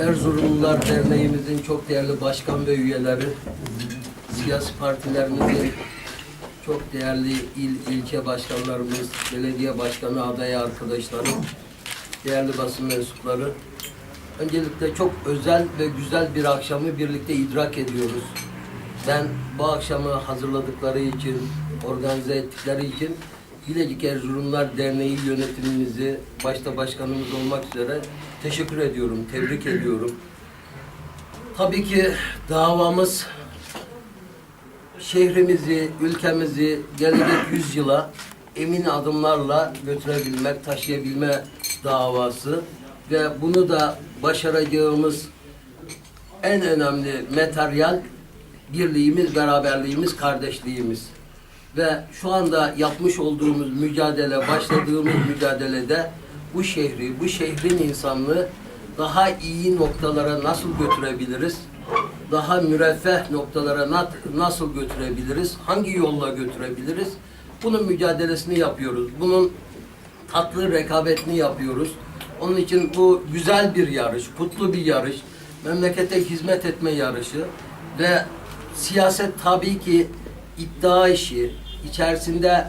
Erzurumlular Derneğimizin çok değerli başkan ve üyeleri, siyasi partilerimizin çok değerli il, ilçe başkanlarımız, belediye başkanı adayı arkadaşlarım, değerli basın mensupları. Öncelikle çok özel ve güzel bir akşamı birlikte idrak ediyoruz. Ben bu akşamı hazırladıkları için, organize ettikleri için Bilecik Erzurumlar Derneği yönetimimizi, başta başkanımız olmak üzere teşekkür ediyorum, tebrik ediyorum. Tabii ki davamız şehrimizi, ülkemizi gelecek yüzyıla emin adımlarla götürebilmek, taşıyabilme davası ve bunu da başaracağımız en önemli materyal birliğimiz, beraberliğimiz, kardeşliğimiz. Ve şu anda yapmış olduğumuz mücadele, başladığımız mücadelede bu şehri, bu şehrin insanlığı daha iyi noktalara nasıl götürebiliriz? Daha müreffeh noktalara na- nasıl götürebiliriz? Hangi yolla götürebiliriz? Bunun mücadelesini yapıyoruz. Bunun tatlı rekabetini yapıyoruz. Onun için bu güzel bir yarış, kutlu bir yarış, memlekete hizmet etme yarışı ve siyaset tabii ki iddia işi, içerisinde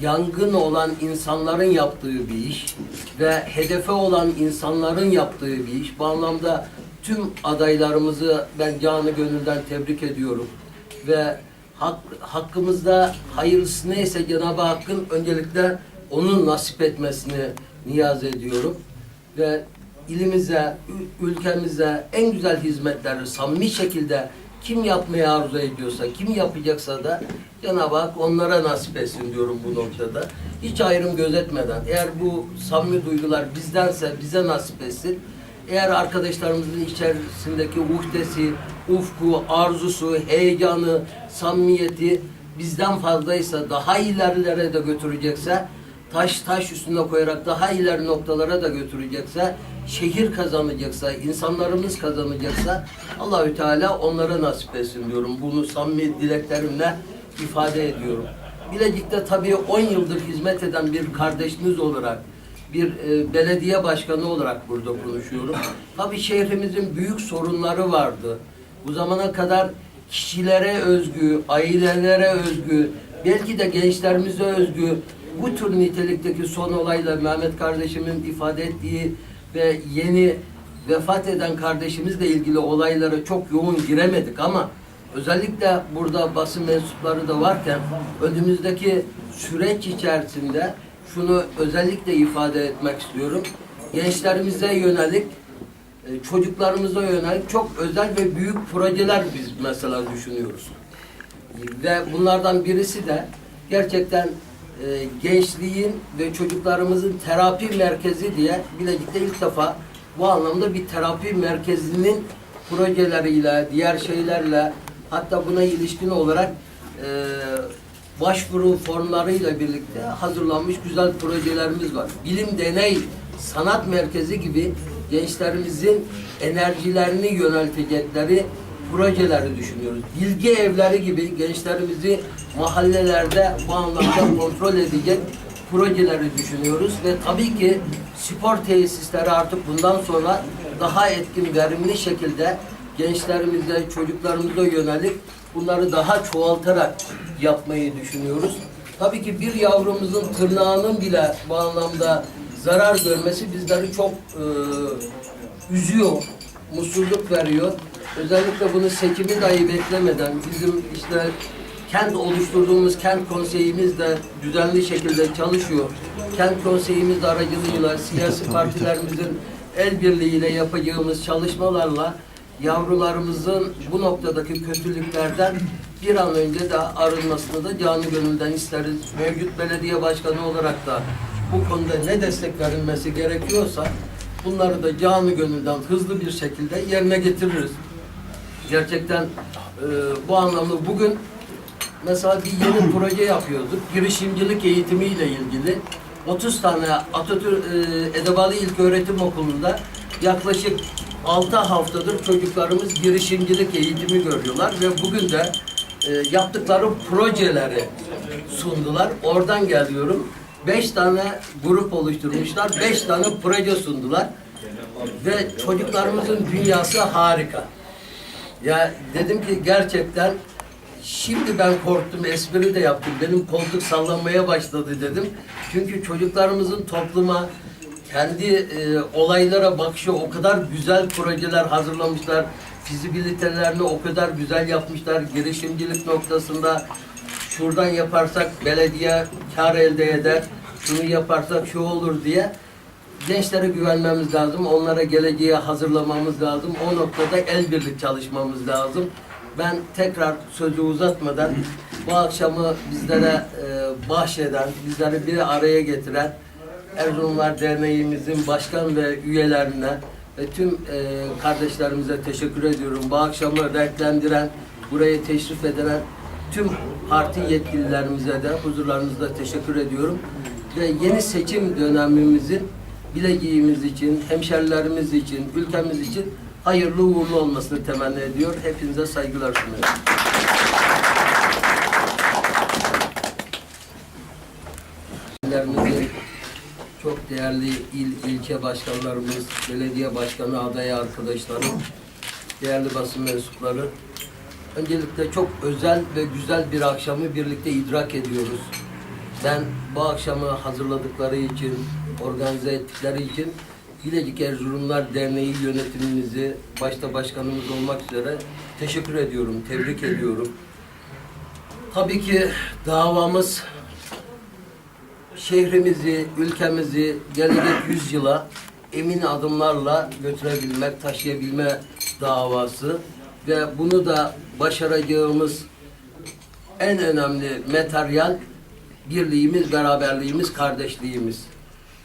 yangın olan insanların yaptığı bir iş ve hedefe olan insanların yaptığı bir iş. Bu anlamda tüm adaylarımızı ben canı gönülden tebrik ediyorum ve hak, hakkımızda hayırlısı neyse Cenab-ı Hakk'ın öncelikle onun nasip etmesini niyaz ediyorum. Ve ilimize, ül- ülkemize en güzel hizmetleri samimi şekilde kim yapmaya arzu ediyorsa, kim yapacaksa da Cenab-ı Hak onlara nasip etsin diyorum bu noktada. Hiç ayrım gözetmeden, eğer bu samimi duygular bizdense bize nasip etsin. Eğer arkadaşlarımızın içerisindeki uhdesi, ufku, arzusu, heyecanı, samimiyeti bizden fazlaysa, daha ilerilere de götürecekse, taş taş üstüne koyarak daha ileri noktalara da götürecekse, şehir kazanacaksa, insanlarımız kazanacaksa Allahü Teala onlara nasip etsin diyorum. Bunu samimi dileklerimle ifade ediyorum. Bilecik'te tabii 10 yıldır hizmet eden bir kardeşimiz olarak bir e, belediye başkanı olarak burada konuşuyorum. Tabii şehrimizin büyük sorunları vardı. Bu zamana kadar kişilere özgü, ailelere özgü, belki de gençlerimize özgü bu tür nitelikteki son olayla Mehmet kardeşimin ifade ettiği ve yeni vefat eden kardeşimizle ilgili olaylara çok yoğun giremedik ama özellikle burada basın mensupları da varken önümüzdeki süreç içerisinde şunu özellikle ifade etmek istiyorum. Gençlerimize yönelik, e, çocuklarımıza yönelik çok özel ve büyük projeler biz mesela düşünüyoruz. Ve bunlardan birisi de gerçekten e, gençliğin ve çocuklarımızın terapi merkezi diye Bilecik'te ilk defa bu anlamda bir terapi merkezinin projeleriyle, diğer şeylerle hatta buna ilişkin olarak e, başvuru formlarıyla birlikte hazırlanmış güzel projelerimiz var. Bilim, deney, sanat merkezi gibi gençlerimizin enerjilerini yöneltecekleri projeleri düşünüyoruz. Bilgi evleri gibi gençlerimizi mahallelerde bu anlamda kontrol edecek projeleri düşünüyoruz ve tabii ki spor tesisleri artık bundan sonra daha etkin, verimli şekilde gençlerimize, çocuklarımıza yönelik bunları daha çoğaltarak yapmayı düşünüyoruz. Tabii ki bir yavrumuzun tırnağının bile bu anlamda zarar görmesi bizleri çok e, üzüyor, mutsuzluk veriyor. Özellikle bunu seçimi dahi beklemeden bizim işte kent oluşturduğumuz kent konseyimiz de düzenli şekilde çalışıyor. Kent konseyimiz aracılığıyla siyasi partilerimizin el birliğiyle yapacağımız çalışmalarla yavrularımızın bu noktadaki kötülüklerden bir an önce de arınmasını da canı gönülden isteriz. Mevcut belediye başkanı olarak da bu konuda ne destek verilmesi gerekiyorsa bunları da canı gönülden hızlı bir şekilde yerine getiririz. Gerçekten e, bu anlamda bugün mesela bir yeni proje yapıyorduk. Girişimcilik eğitimiyle ilgili 30 tane Atatürk e, Edebalı İlköğretim Okulu'nda yaklaşık 6 haftadır çocuklarımız girişimcilik eğitimi görüyorlar ve bugün de e, yaptıkları projeleri sundular. Oradan geliyorum. 5 tane grup oluşturmuşlar. 5 tane proje sundular. Ve çocuklarımızın dünyası harika. Ya dedim ki gerçekten şimdi ben korktum, espri de yaptım. Benim koltuk sallanmaya başladı dedim. Çünkü çocuklarımızın topluma, kendi e, olaylara bakışı o kadar güzel projeler hazırlamışlar. Fizibilitelerini o kadar güzel yapmışlar. Girişimcilik noktasında şuradan yaparsak belediye kar elde eder, şunu yaparsak şu olur diye gençlere güvenmemiz lazım. Onlara geleceğe hazırlamamız lazım. O noktada el birlik çalışmamız lazım. Ben tekrar sözü uzatmadan bu akşamı bizlere e, bahşeden, bizleri bir araya getiren Erzurumlar Derneğimizin başkan ve üyelerine ve tüm e, kardeşlerimize teşekkür ediyorum. Bu akşamı renklendiren, buraya teşrif eden tüm parti yetkililerimize de huzurlarınızda teşekkür ediyorum. Ve yeni seçim dönemimizin bileceğimiz için, hemşerilerimiz için, ülkemiz için hayırlı uğurlu olmasını temenni ediyor. Hepinize saygılar sunuyorum. Çok değerli il, ilçe başkanlarımız, belediye başkanı adayı arkadaşlarım, değerli basın mensupları. Öncelikle çok özel ve güzel bir akşamı birlikte idrak ediyoruz. Ben bu akşamı hazırladıkları için, organize ettikleri için Bilecik Erzurumlar Derneği yönetimimizi, başta başkanımız olmak üzere teşekkür ediyorum, tebrik ediyorum. Tabii ki davamız şehrimizi, ülkemizi gelecek yüzyıla emin adımlarla götürebilmek, taşıyabilme davası ve bunu da başaracağımız en önemli materyal birliğimiz, beraberliğimiz, kardeşliğimiz.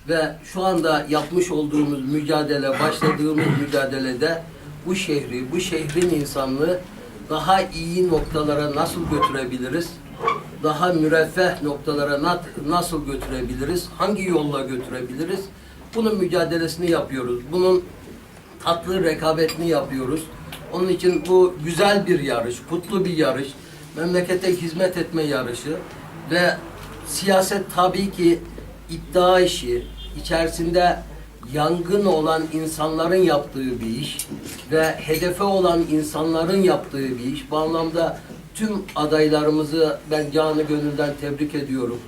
Ve şu anda yapmış olduğumuz mücadele, başladığımız mücadelede bu şehri, bu şehrin insanlığı daha iyi noktalara nasıl götürebiliriz? Daha müreffeh noktalara na- nasıl götürebiliriz? Hangi yolla götürebiliriz? Bunun mücadelesini yapıyoruz. Bunun tatlı rekabetini yapıyoruz. Onun için bu güzel bir yarış, kutlu bir yarış, memlekete hizmet etme yarışı ve siyaset tabii ki iddia işi, içerisinde yangın olan insanların yaptığı bir iş ve hedefe olan insanların yaptığı bir iş. Bu anlamda tüm adaylarımızı ben canı gönülden tebrik ediyorum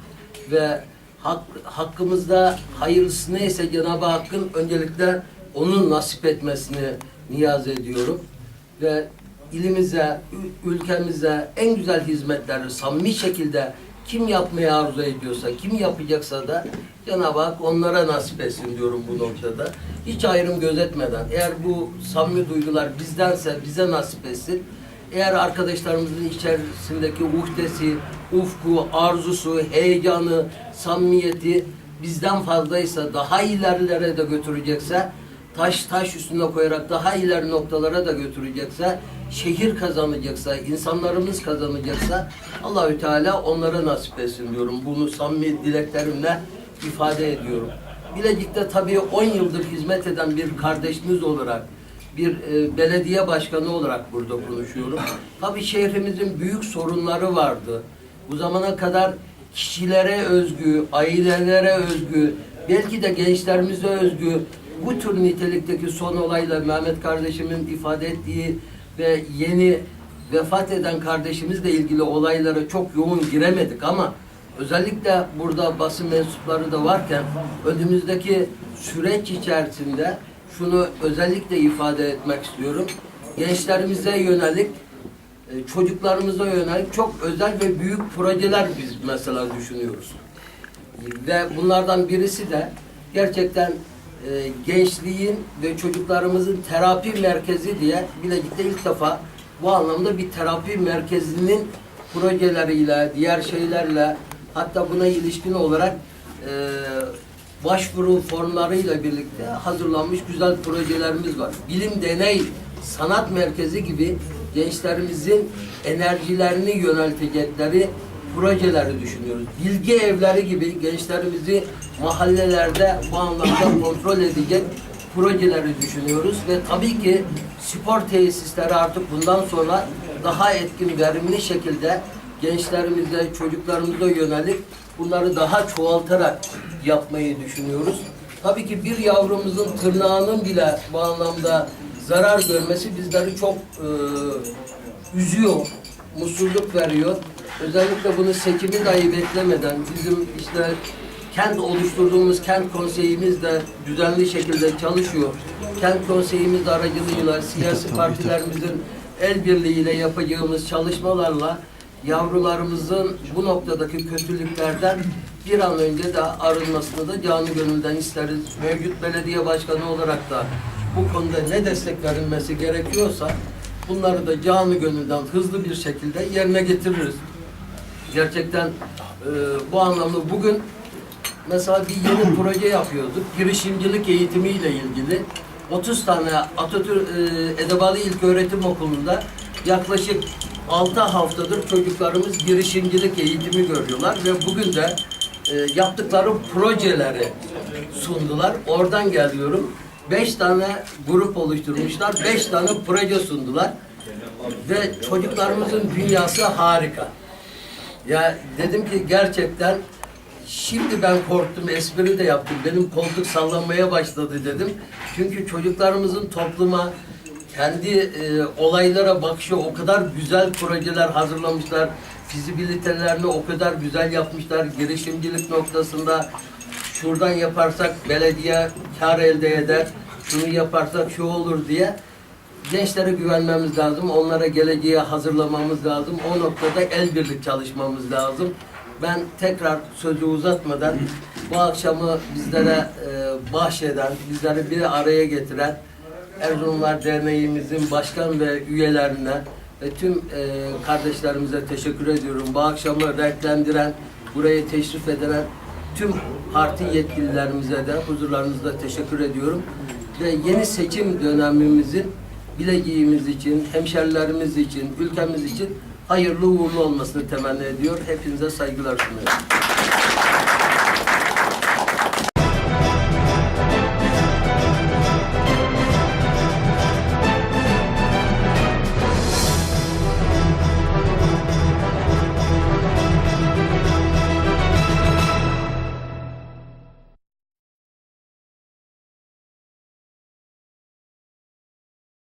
ve hak, hakkımızda hayırlısı neyse Cenab-ı Hakk'ın öncelikle onun nasip etmesini niyaz ediyorum. Ve ilimize, ül- ülkemize en güzel hizmetleri samimi şekilde kim yapmaya arzu ediyorsa, kim yapacaksa da Cenab-ı Hak onlara nasip etsin diyorum bu noktada. Hiç ayrım gözetmeden, eğer bu samimi duygular bizdense bize nasip etsin. Eğer arkadaşlarımızın içerisindeki uhdesi, ufku, arzusu, heyecanı, samimiyeti bizden fazlaysa, daha ilerilere de götürecekse, taş taş üstüne koyarak daha ileri noktalara da götürecekse, şehir kazanacaksa, insanlarımız kazanacaksa Allahü Teala onlara nasip etsin diyorum. Bunu samimi dileklerimle ifade ediyorum. Bilecik'te tabii 10 yıldır hizmet eden bir kardeşimiz olarak bir e, belediye başkanı olarak burada konuşuyorum. Tabii şehrimizin büyük sorunları vardı. Bu zamana kadar kişilere özgü, ailelere özgü, belki de gençlerimize özgü bu tür nitelikteki son olayla Mehmet kardeşimin ifade ettiği ve yeni vefat eden kardeşimizle ilgili olaylara çok yoğun giremedik ama özellikle burada basın mensupları da varken önümüzdeki süreç içerisinde şunu özellikle ifade etmek istiyorum. Gençlerimize yönelik, e, çocuklarımıza yönelik çok özel ve büyük projeler biz mesela düşünüyoruz. Ve bunlardan birisi de gerçekten e, gençliğin ve çocuklarımızın terapi merkezi diye Bilecik'te ilk defa bu anlamda bir terapi merkezinin projeleriyle, diğer şeylerle hatta buna ilişkin olarak e, başvuru formlarıyla birlikte hazırlanmış güzel projelerimiz var. Bilim, deney, sanat merkezi gibi gençlerimizin enerjilerini yöneltecekleri projeleri düşünüyoruz. Bilgi evleri gibi gençlerimizi mahallelerde bu anlamda kontrol edecek projeleri düşünüyoruz ve tabii ki spor tesisleri artık bundan sonra daha etkin, verimli şekilde gençlerimize, çocuklarımıza yönelik bunları daha çoğaltarak yapmayı düşünüyoruz. Tabii ki bir yavrumuzun tırnağının bile bu anlamda zarar görmesi bizleri çok e, üzüyor, mutsuzluk veriyor. Özellikle bunu sekimi dahi beklemeden bizim işte kent oluşturduğumuz kent konseyimiz de düzenli şekilde çalışıyor. Kent konseyimiz aracılığıyla siyasi partilerimizin el birliğiyle yapacağımız çalışmalarla yavrularımızın bu noktadaki kötülüklerden bir an önce de arınmasını da canı gönülden isteriz. Mevcut belediye başkanı olarak da bu konuda ne destek verilmesi gerekiyorsa bunları da canı gönülden hızlı bir şekilde yerine getiririz. Gerçekten e, bu anlamda bugün mesela bir yeni proje yapıyorduk. Girişimcilik eğitimiyle ilgili. 30 tane Atatürk e, Edebalı İlköğretim Okulu'nda yaklaşık 6 haftadır çocuklarımız girişimcilik eğitimi görüyorlar ve bugün de e, yaptıkları projeleri sundular. Oradan geliyorum. 5 tane grup oluşturmuşlar. 5 tane proje sundular. Ve çocuklarımızın dünyası harika. Ya dedim ki gerçekten şimdi ben korktum, espri de yaptım. Benim koltuk sallanmaya başladı dedim. Çünkü çocuklarımızın topluma, kendi e, olaylara bakışı o kadar güzel projeler hazırlamışlar. Fizibilitelerini o kadar güzel yapmışlar. Girişimcilik noktasında şuradan yaparsak belediye kar elde eder, şunu yaparsak şu olur diye gençlere güvenmemiz lazım. Onlara geleceğe hazırlamamız lazım. O noktada el birlik çalışmamız lazım. Ben tekrar sözü uzatmadan bu akşamı bizlere e, bahşeden, bizleri bir araya getiren Erzurumlar Derneğimizin başkan ve üyelerine ve tüm e, kardeşlerimize teşekkür ediyorum. Bu akşamı renklendiren, buraya teşrif edilen tüm parti yetkililerimize de huzurlarınızda teşekkür ediyorum. Ve yeni seçim dönemimizin bileceğimiz için, hemşerilerimiz için, ülkemiz için hayırlı uğurlu olmasını temenni ediyor. Hepinize saygılar sunuyorum.